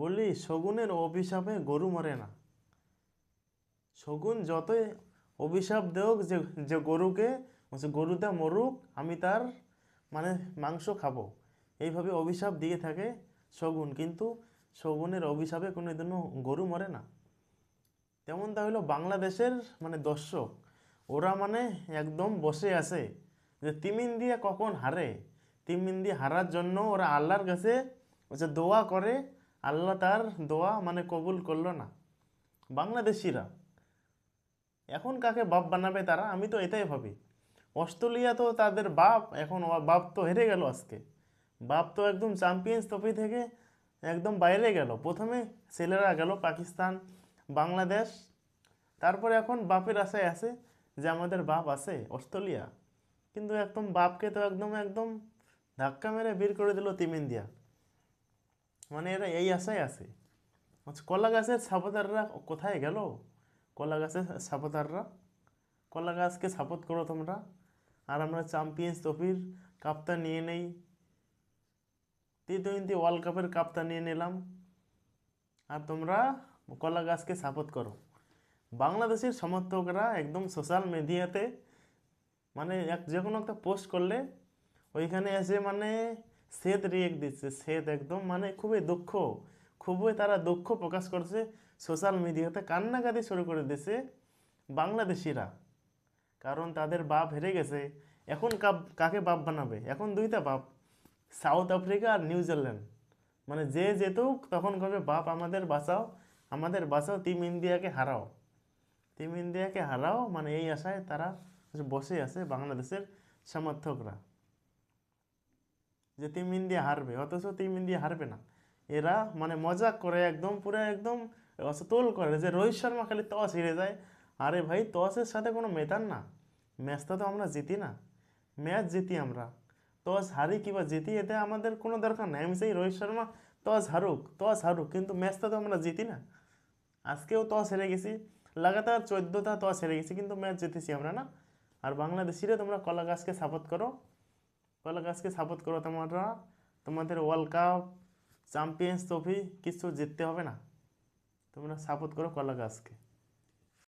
বলি, শগুনের অভিশাপে গরু মরে না। শগুন যতই অভিশাপ দেওক যে যে গরুকে গরুটা মরুক, আমি তার মানে মাংস খাব। এইভাবে অভিশাপ দিয়ে থাকে শগুন। কিন্তু শগুনের অভিশাপে কোনোদিনও গরু মরে না। তেমনটা হলো বাংলাদেশের মানে দর্শক, ওরা মানে একদম বসে আছে যে তিম ইন্ডিয়া কখন হারে? তিম ইন্ডিয়া হারার জন্য ওরা আল্লাহর কাছে হচ্ছে দোয়া করে আল্লাহ তার দোয়া মানে কবুল করল না। বাংলাদেশিরা, এখন কাকে বাপ বানাবে তারা? আমি তো এটাই ভাবি। অস্ট্রেলিয়া তো তাদের বাপ, এখন বাপ তো হেরে গেল আজকে। বাপ তো একদম চ্যাম্পিয়ন্স ট্রফি থেকে একদম বাইরে গেল। প্রথমে ছেলেরা গেল পাকিস্তান, বাংলাদেশ, তারপরে এখন বাপের আশায় আছে যে আমাদের বাপ আছে অস্ট্রেলিয়া। কিন্তু একদম বাপকে তো একদম একদম ধাক্কা মেরে বের করে দিল টিম ইন্ডিয়া। মানে এরা এই আশায় আছে। আচ্ছা কলা গাছের সাপোতাররা কোথায় গেল? কলা গাছের সাপোতাররা কলা গাছকে সাপোর্ট করো তোমরা। আর আমরা চ্যাম্পিয়ন্স ট্রফির কাপটা নিয়ে নেই। টি টোয়েন্টি ওয়ার্ল্ড কাপের কাপটা নিয়ে নিলাম। আর তোমরা কলা গাছকে সাপোর্ট করো। বাংলাদেশের সমর্থকরা একদম সোশ্যাল মিডিয়াতে মানে এক যে কোনো একটা পোস্ট করলে ওইখানে এসে মানে শ্বেত রিয়েক্ট দিচ্ছে শ্বেত একদম মানে খুবই দুঃখ, খুবই তারা দুঃখ প্রকাশ করছে, সোশ্যাল মিডিয়াতে কান্নাকাটি শুরু করে দিয়েছে বাংলাদেশিরা। কারণ তাদের বাপ হেরে গেছে, এখন কাকে বাপ বানাবে? এখন দুইটা বাপ, সাউথ আফ্রিকা আর নিউজিল্যান্ড মানে যে যেতুক, তখন কবে বাপ আমাদের বাঁচাও আমাদের বাঁচাও, টিম ইন্ডিয়াকে হারাও। টিম ইন্ডিয়াকে হারাও মানে এই আশায় তারা বসে আছে বাংলাদেশের সমর্থকরা। যে টিম ইন্ডিয়া হারবে, অথচ টিম ইন্ডিয়া হারবে না। এরা মানে মজাক করে একদম, পুরো একদম তোল করে যে রোহিত শর্মা খালি টস হেরে যায়। আরে ভাই, টসের সাথে কোনো মেটার না। ম্যাচটা তো আমরা জিতি না। ম্যাচ জিতি আমরা। টস হারি কিংবা জিতি, এতে আমাদের কোনো দরকার নাই। আমি সেই রোহিত শর্মা, টস হারুক টস হারুক, কিন্তু ম্যাচটা তো আমরা জিতি না। আজকেও টস হেরে গেছি। লাগাতার চোদ্দোটা টস হেরে গেছি, কিন্তু ম্যাচ জিতেছি আমরা না। আর বাংলাদেশিরা তোমরা কলা গাছকে সাপোর্ট করো। কলা গাছকে সাপোর্ট করো তোমরা? তোমাদের ওয়ার্ল্ড কাপ চ্যাম্পিয়ন্স ট্রফি কিছু জিততে হবে না। তোমরা সাপোর্ট করো কলা গাছকে।